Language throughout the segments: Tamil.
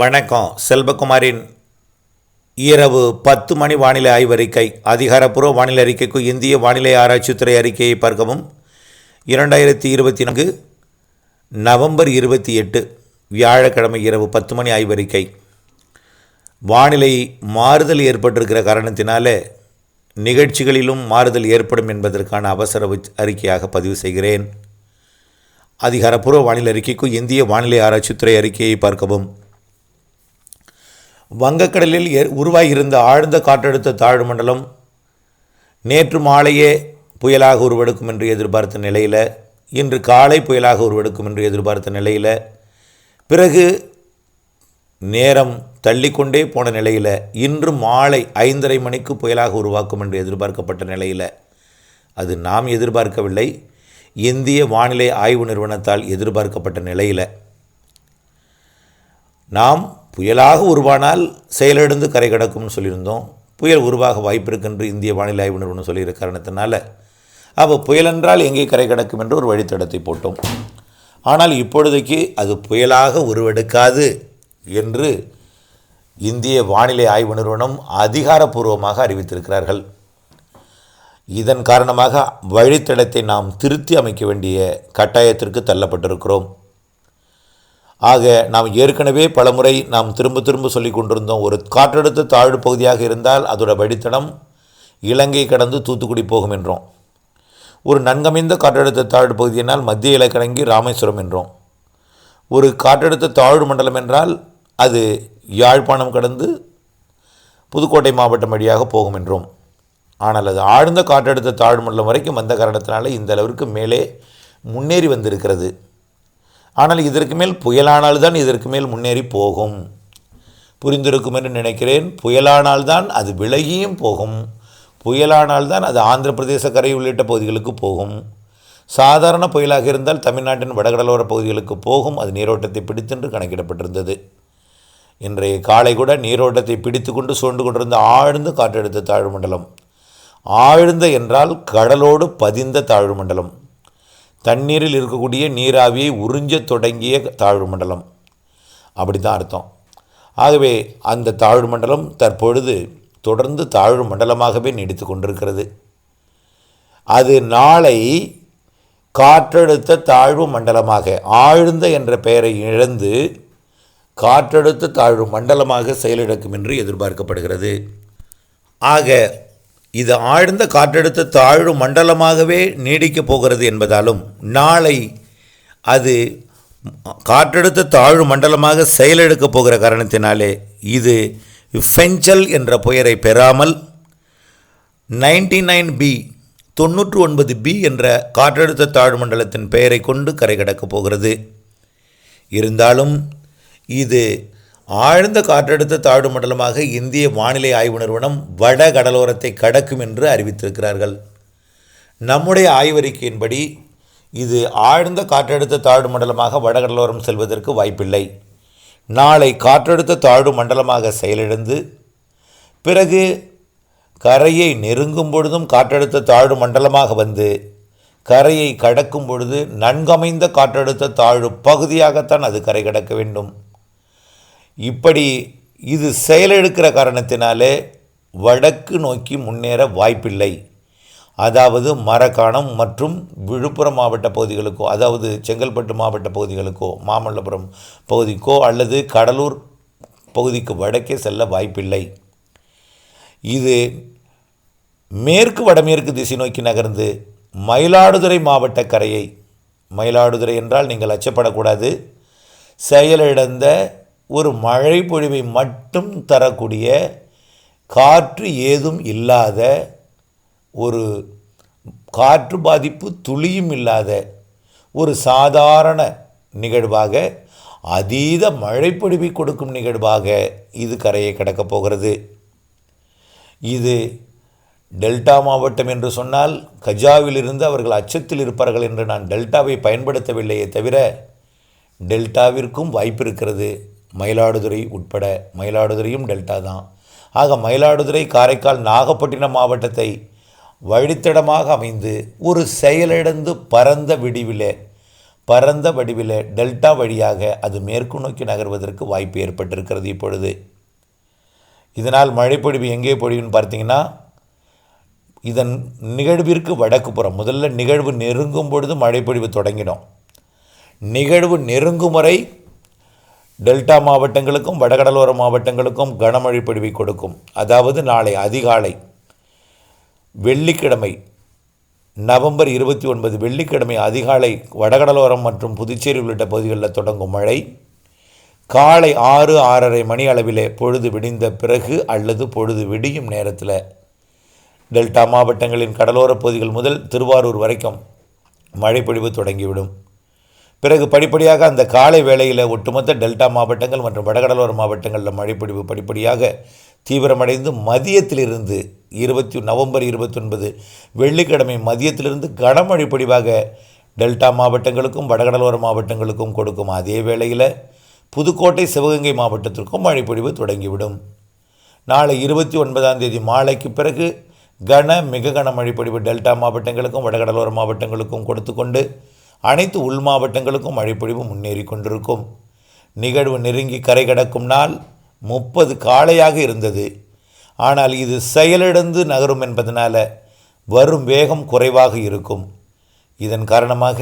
வணக்கம். செல்வகுமாரின் இரவு பத்து மணி வானிலை ஆய்வறிக்கை அதிகாரப்பூர்வ வானிலை அறிக்கைக்கு இந்திய வானிலை ஆராய்ச்சித்துறை அறிக்கையை பார்க்கவும். இரண்டாயிரத்தி இருபத்தி நான்கு நவம்பர் இருபத்தி எட்டு வியாழக்கிழமை இரவு பத்து மணி ஆய்வறிக்கை வானிலை மாறுதல் ஏற்பட்டிருக்கிற காரணத்தினால நிகழ்ச்சிகளிலும் மாறுதல் ஏற்படும் என்பதற்கான அவசர அறிக்கையாக பதிவு செய்கிறேன். அதிகாரப்பூர்வ வானிலை அறிக்கைக்கு இந்திய வானிலை ஆராய்ச்சித்துறை அறிக்கையை பார்க்கவும். வங்கக்கடலில் உருவாகியிருந்த ஆழ்ந்த காற்றழுத்த தாழ்வு மண்டலம் நேற்று மாலையே புயலாக உருவெடுக்கும் என்று எதிர்பார்த்த நிலையில் இன்று காலை புயலாக உருவெடுக்கும் என்று எதிர்பார்த்த நிலையில் பிறகு நேரம் தள்ளிக்கொண்டே போன நிலையில் இன்று மாலை ஐந்தரை மணிக்கு புயலாக உருவாக்கும் என்று எதிர்பார்க்கப்பட்ட நிலையில் அது நாம் எதிர்பார்க்கவில்லை. இந்திய வானிலை ஆய்வு நிறுவனத்தால் எதிர்பார்க்கப்பட்ட நிலையில் நாம் புயலாக உருவானால் செயலிழந்து கரை கடக்கும்னு சொல்லியிருந்தோம். புயல் உருவாக வாய்ப்பு இருக்குன்று இந்திய வானிலை ஆய்வு நிறுவனம் சொல்லியிருக்க காரணத்தினால அப்போ புயல் என்றால் எங்கே கரை கடக்கும் என்று ஒரு வழித்தடத்தை போட்டோம். ஆனால் இப்பொழுதைக்கு அது புயலாக உருவெடுக்காது என்று இந்திய வானிலை ஆய்வு நிறுவனம் அதிகாரப்பூர்வமாக அறிவித்திருக்கிறார்கள். இதன் காரணமாக வழித்தடத்தை நாம் திருத்தி அமைக்க வேண்டிய கட்டாயத்திற்கு தள்ளப்பட்டிருக்கிறோம். ஆக நாம் ஏற்கனவே பலமுறை நாம் திரும்ப திரும்ப சொல்லி கொண்டிருந்தோம் ஒரு காற்றழுத்த தாழ்வு பகுதியாக இருந்தால் அதோட வழித்தடம் இலங்கை கடந்து தூத்துக்குடி போகும் என்றோம். ஒரு நன்கமைந்த காற்றழுத்த தாழ்வு பகுதியினால் மத்திய இலக்கணங்கி ராமேஸ்வரம் என்றோம். ஒரு காற்றழுத்த தாழ்வு மண்டலம் என்றால் அது யாழ்ப்பாணம் கடந்து புதுக்கோட்டை மாவட்டம் வழியாக போகும் என்றோம். ஆனால் அது ஆழ்ந்த காற்றழுத்த தாழ்வு மண்டலம் வரைக்கும் வந்த காரணத்தினால இந்த அளவிற்கு மேலே முன்னேறி வந்திருக்கிறது. ஆனால் இதற்கு மேல் புயலானால்தான் இதற்கு மேல் முன்னேறி போகும். புரிந்திருக்கும் என்று நினைக்கிறேன். புயலானால்தான் அது விலகியும் போகும். புயலானால்தான் அது ஆந்திர பிரதேச கரை உள்ளிட்ட பகுதிகளுக்கு போகும். சாதாரண புயலாக இருந்தால் தமிழ்நாட்டின் வடகடலோர பகுதிகளுக்கு போகும். அது நீரோட்டத்தை பிடித்தென்று கணக்கிடப்பட்டிருந்தது. இன்றைய காலை கூட நீரோட்டத்தை பிடித்து கொண்டு சூழ்ந்து கொண்டிருந்த ஆழ்ந்த காற்றழுத்த தாழ்வு மண்டலம் ஆழ்ந்த என்றால் கடலோடு பதிந்த தாழ்வு மண்டலம் தண்ணீரில் இருக்கக்கூடிய நீராவியை உறிஞ்ச தொடங்கிய தாழ்வு மண்டலம். அப்படி தான் அர்த்தம். ஆகவே அந்த தாழ்வு மண்டலம் தற்பொழுது தொடர்ந்து தாழ்வு மண்டலமாகவே நீடித்து கொண்டிருக்கிறது. அது நாளை காற்றழுத்த தாழ்வு மண்டலமாக ஆழ்ந்த என்ற பெயரை இழந்து காற்றழுத்த தாழ்வு மண்டலமாக செயலிழக்கும் என்று எதிர்பார்க்கப்படுகிறது. ஆக இது ஆழ்ந்த காற்றழுத்த தாழ்வு மண்டலமாகவே நீடிக்கப் போகிறது என்பதாலும் நாளை அது காற்றழுத்த தாழ்வு மண்டலமாக செயலெடுக்கப் போகிற காரணத்தினாலே இது ஃபெஞ்சல் என்ற பெயரை பெறாமல் நைன்டி நைன் பி தொண்ணூற்று ஒன்பது பி என்ற காற்றழுத்த தாழ்வு மண்டலத்தின் பெயரை கொண்டு கரை கடக்கப் போகிறது. இருந்தாலும் இது ஆழ்ந்த காற்றழுத்த தாழ்வு மண்டலமாக இந்திய வானிலை ஆய்வு நிறுவனம் வட கடலோரத்தை கடக்கும் என்று அறிவித்திருக்கிறார்கள். நம்முடைய ஆய்வறிக்கையின்படி இது ஆழ்ந்த காற்றழுத்த தாழ்வு மண்டலமாக வடகடலோரம் செல்வதற்கு வாய்ப்பில்லை. நாளை காற்றழுத்த தாழ்வு மண்டலமாக செயலிழந்து பிறகு கரையை நெருங்கும் பொழுதும் காற்றழுத்த தாழ்வு மண்டலமாக வந்து கரையை கடக்கும் பொழுது நன்கமைந்த காற்றழுத்த தாழ்வு பகுதியாகத்தான் அது கரை கடக்க வேண்டும். இப்படி இது செயலெடுக்கிற காரணத்தினாலே வடக்கு நோக்கி முன்னேற வாய்ப்பில்லை. அதாவது மரக்காணம் மற்றும் விழுப்புரம் மாவட்ட பகுதிகளுக்கோ அதாவது செங்கல்பட்டு மாவட்ட பகுதிகளுக்கோ மாமல்லபுரம் பகுதிக்கோ அல்லது கடலூர் பகுதிக்கு வடக்கே செல்ல வாய்ப்பில்லை. இது மேற்கு வடமேற்கு திசை நோக்கி நகர்ந்து மயிலாடுதுறை மாவட்ட கரையை மயிலாடுதுறை என்றால் நீங்கள் அச்சப்படக்கூடாது செயலிழந்த ஒரு மழை பொழிவை மட்டும் தரக்கூடிய காற்று ஏதும் இல்லாத ஒரு காற்று பாதிப்பு துளியும் இல்லாத ஒரு சாதாரண நிகழ்வாக அதீத மழைப்பொழிவை கொடுக்கும் நிகழ்வாக இது கரையை கடக்கப் போகிறது. இது டெல்டா மாவட்டம் என்று சொன்னால் கஜாவிலிருந்து அவர்கள் அச்சத்தில் இருப்பார்கள் என்று நான் டெல்டாவை பயன்படுத்தவில்லையே தவிர டெல்டாவிற்கும் வாய்ப்பு இருக்கிறது. மயிலாடுதுறை உட்பட மயிலாடுதுறையும் டெல்டா தான். ஆக மயிலாடுதுறை காரைக்கால் நாகப்பட்டினம் மாவட்டத்தை வழித்தடமாக அமைந்து ஒரு செயலிழந்து பரந்த விடிவிலே பரந்த வடிவில் டெல்டா வழியாக அது மேற்கு நோக்கி நகர்வதற்கு வாய்ப்பு ஏற்பட்டிருக்கிறது இப்பொழுது. இதனால் மழைப்பொழிவு எங்கே பொழிவுன்னு பார்த்தீங்கன்னா இதன் நிகழ்விற்கு வடக்கு புறம் முதல்ல நிகழ்வு நெருங்கும் பொழுது மழைப்பொழிவு தொடங்கிடும். நிகழ்வு நெருங்கும் வரை டெல்டா மாவட்டங்களுக்கும் வடகடலோர மாவட்டங்களுக்கும் கனமழை பொழிவை கொடுக்கும். அதாவது நாளை அதிகாலை வெள்ளிக்கிழமை நவம்பர் இருபத்தி ஒன்பது வெள்ளிக்கிழமை அதிகாலை வடகடலோரம் மற்றும் புதுச்சேரி உள்ளிட்ட பகுதிகளில் தொடங்கும் மழை. காலை ஆறு ஆறரை மணி அளவிலே பொழுது விடிந்த பிறகு அல்லது பொழுது விடியும் நேரத்தில் டெல்டா மாவட்டங்களின் கடலோரப் பகுதிகள் முதல் திருவாரூர் வரைக்கும் மழைப்பொழிவு தொடங்கிவிடும். பிறகு படிப்படியாக அந்த காலை வேளையில் ஒட்டுமொத்த டெல்டா மாவட்டங்கள் மற்றும் வடகடலோர மாவட்டங்களில் மழைப்பொழிவு படிப்படியாக தீவிரமடைந்து மதியத்திலிருந்து இருபத்தி நவம்பர் இருபத்தொன்பது வெள்ளிக்கிழமை மதியத்திலிருந்து கனமழை பொழிவாக டெல்டா மாவட்டங்களுக்கும் வடகடலோர மாவட்டங்களுக்கும் கொடுக்கும் அதே வேளையில் புதுக்கோட்டை சிவகங்கை மாவட்டத்திற்கும் மழைப்பொழிவு தொடங்கிவிடும். நாளை இருபத்தி ஒன்பதாம் தேதி மாலைக்கு பிறகு கன மிக கன மழைப்பொழிவு டெல்டா மாவட்டங்களுக்கும் வடகடலோர மாவட்டங்களுக்கும் கொடுத்து கொண்டு அனைத்து உள் மாவட்டங்களுக்கும் மழைப்பொழிவு முன்னேறி கொண்டிருக்கும். நிகழ்வு நெருங்கி கரை கடக்கும் நாள் முப்பது காலையாக இருந்தது. ஆனால் இது செயலிழந்து நகரும் என்பதனால் வரும் வேகம் குறைவாக இருக்கும். இதன் காரணமாக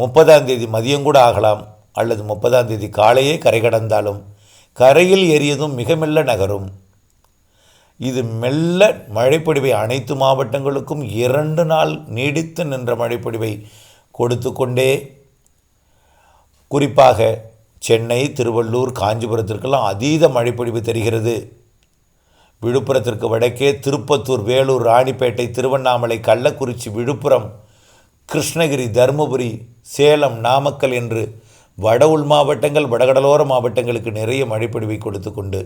முப்பதாம் தேதி மதியம் கூட ஆகலாம் அல்லது முப்பதாம் தேதி காலையே கரை கடந்தாலும் கரையில் ஏறியதும் மிக மெல்ல நகரும். இது மெல்ல மழைப்பொழிவை அனைத்து மாவட்டங்களுக்கும் இரண்டு நாள் நீடித்து நின்ற மழைப்பொழிவை கொடுத்து கொண்டே குறிப்பாக சென்னை திருவள்ளூர் காஞ்சிபுரத்திற்கெல்லாம் அதீத மழைப்பொழிவு தெரிகிறது. விழுப்புரத்திற்கு வடக்கே திருப்பத்தூர் வேலூர் ராணிப்பேட்டை திருவண்ணாமலை கள்ளக்குறிச்சி விழுப்புரம் கிருஷ்ணகிரி தருமபுரி சேலம் நாமக்கல் என்று வட உள் மாவட்டங்கள் வடகடலோர மாவட்டங்களுக்கு நிறைய மழைப்பொழிவை கொடுத்து கொண்டு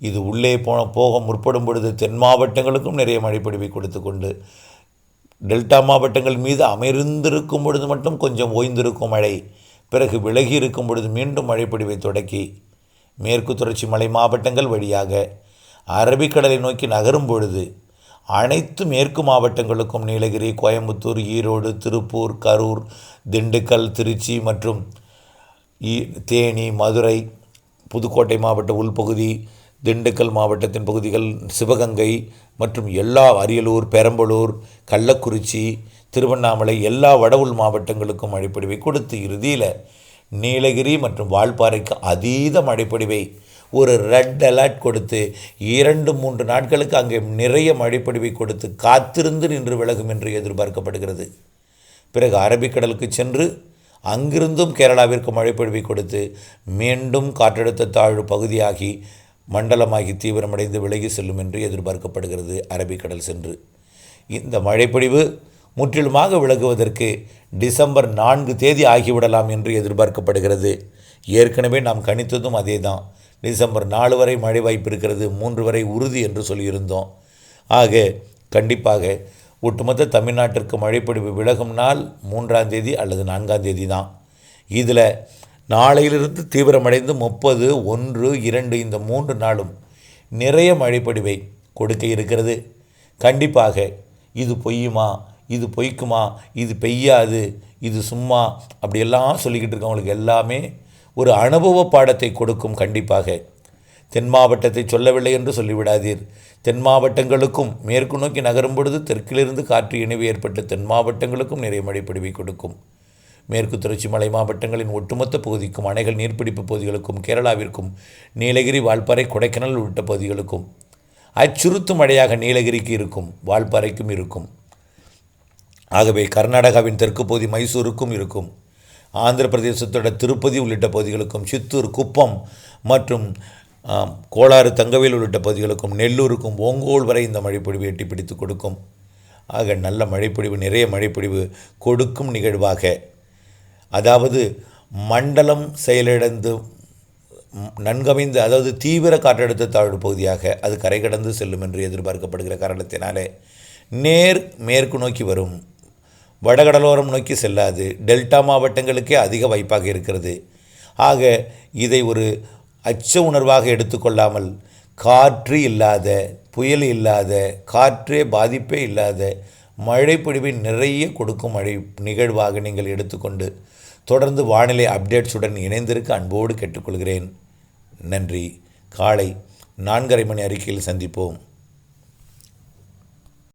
இது உள்ளே போன போக முற்படும் பொழுது தென் மாவட்டங்களுக்கும் நிறைய மழைப்பொழிவை கொடுத்து கொண்டு டெல்டா மாவட்டங்கள் மீது அமர்ந்திருக்கும் பொழுது மட்டும் கொஞ்சம் ஓய்ந்திருக்கும் மழை. பிறகு விலகி இருக்கும் பொழுது மீண்டும் மழைப்பொழிவை தொடக்கி. மேற்கு தொடர்ச்சி மலை மாவட்டங்கள் வழியாக அரபிக்கடலை நோக்கி நகரும் பொழுது அனைத்து மேற்கு மாவட்டங்களுக்கும் நீலகிரி கோயம்புத்தூர் ஈரோடு திருப்பூர் கரூர் திண்டுக்கல் திருச்சி மற்றும் தேனி மதுரை புதுக்கோட்டை மாவட்ட உள்பகுதி திண்டுக்கல் மாவட்டத்தின் பகுதிகள் சிவகங்கை மற்றும் எல்லா அரியலூர் பெரம்பலூர் கள்ளக்குறிச்சி திருவண்ணாமலை எல்லா வட மாவட்டங்களுக்கும் மழைப்பொழிவை கொடுத்து இறுதியில் நீலகிரி மற்றும் வால்பாறைக்கு அதீத மழைப்பொழிவை ஒரு ரெட் அலர்ட் கொடுத்து இரண்டு மூன்று நாட்களுக்கு அங்கே நிறைய மழைப்பொழிவை கொடுத்து காத்திருந்து நின்று விலகும் என்று எதிர்பார்க்கப்படுகிறது. பிறகு அரபிக்கடலுக்கு சென்று அங்கிருந்தும் கேரளாவிற்கு மழைப்பொழிவை கொடுத்து மீண்டும் காற்றழுத்த தாழ்வு பகுதியாகி மண்டலமாகி தீவிரமடைந்து விலகி செல்லும் என்று எதிர்பார்க்கப்படுகிறது. அரபிக்கடல் சென்று இந்த மழைப்பொழிவு முற்றிலுமாக விலகுவதற்கு டிசம்பர் நான்கு தேதி ஆகிவிடலாம் என்று எதிர்பார்க்கப்படுகிறது. ஏற்கனவே நாம் கணித்ததும் அதே தான் டிசம்பர் நாலு வரை மழை வாய்ப்பு இருக்கிறது மூன்று வரை உறுதி என்று சொல்லியிருந்தோம். ஆக கண்டிப்பாக ஒட்டுமொத்த தமிழ்நாட்டிற்கு மழைப்பொழிவு விலகும் நாள் மூன்றாம் தேதி அல்லது நான்காம் தேதி தான். இதில் நாளையிலிருந்து தீவிரமடைந்து முப்பது ஒன்று இரண்டு இந்த மூன்று நாளும் நிறைய மழைப்படிவை கொடுக்க இருக்கிறது. கண்டிப்பாக இது பொய்யுமா இது பொய்க்குமா இது பெய்யாது இது சும்மா அப்படியெல்லாம் சொல்லிக்கிட்டு இருக்கவங்களுக்கு எல்லாமே ஒரு அனுபவ பாடத்தை கொடுக்கும் கண்டிப்பாக. தென் மாவட்டத்தை சொல்லவில்லை என்று சொல்லிவிடாதீர். தென் மாவட்டங்களுக்கும் மேற்கு நோக்கி நகரும் பொழுது தெற்கிலிருந்து காற்று இணைவு ஏற்பட்டு தென் மாவட்டங்களுக்கும் நிறைய மழைப்படிவை கொடுக்கும். மேற்கு தொடர்ச்சி மலை மாவட்டங்களின் ஒட்டுமொத்த பகுதிக்கும் அணைகள் நீர்பிடிப்பு பகுதிகளுக்கும் கேரளாவிற்கும் நீலகிரி வால்பாறை கொடைக்கானல் உள்ளிட்ட பகுதிகளுக்கும். அச்சுறுத்தும் மழையாக நீலகிரிக்கு இருக்கும் வால்பாறைக்கும் இருக்கும். ஆகவே கர்நாடகாவின் தெற்கு பகுதி மைசூருக்கும் இருக்கும். ஆந்திர பிரதேசத்தோட திருப்பதி உள்ளிட்ட பகுதிகளுக்கும் சித்தூர் குப்பம் மற்றும் கோளாறு தங்கவேல் உள்ளிட்ட பகுதிகளுக்கும் நெல்லூருக்கும் ஓங்கோல் வரை இந்த மழைப்பொழிவு எட்டி பிடித்து கொடுக்கும். ஆக நல்ல மழைப்பொழிவு நிறைய மழைப்பொழிவு கொடுக்கும் நிகழ்வாக அதாவது மண்டலம் செயலிழந்து நன்கமைந்து அதாவது தீவிர காற்றழுத்த தாழ்வு பகுதியாக அது கரை கடந்து செல்லும் என்று எதிர்பார்க்கப்படுகிற காரணத்தினாலே நேர் மேற்கு நோக்கி வரும். வடகடலோரம் நோக்கி செல்லாது. டெல்டா மாவட்டங்களுக்கே அதிக வாய்ப்பாக இருக்கிறது. ஆக இதை ஒரு அச்ச உணர்வாக எடுத்துக்கொள்ளாமல் காற்று இல்லாத புயல் இல்லாத காற்றே பாதிப்பே இல்லாத மழைப்பொழிவை நிறைய கொடுக்கும் மழை நிகழ்வாக நீங்கள் எடுத்துக்கொண்டு தொடர்ந்து வானிலை அப்டேட்ஸுடன் இணைந்திருக்க அன்போடு கேட்டுக்கொள்கிறேன். நன்றி. காலை நான்கரை மணி அறிக்கையில் சந்திப்போம்.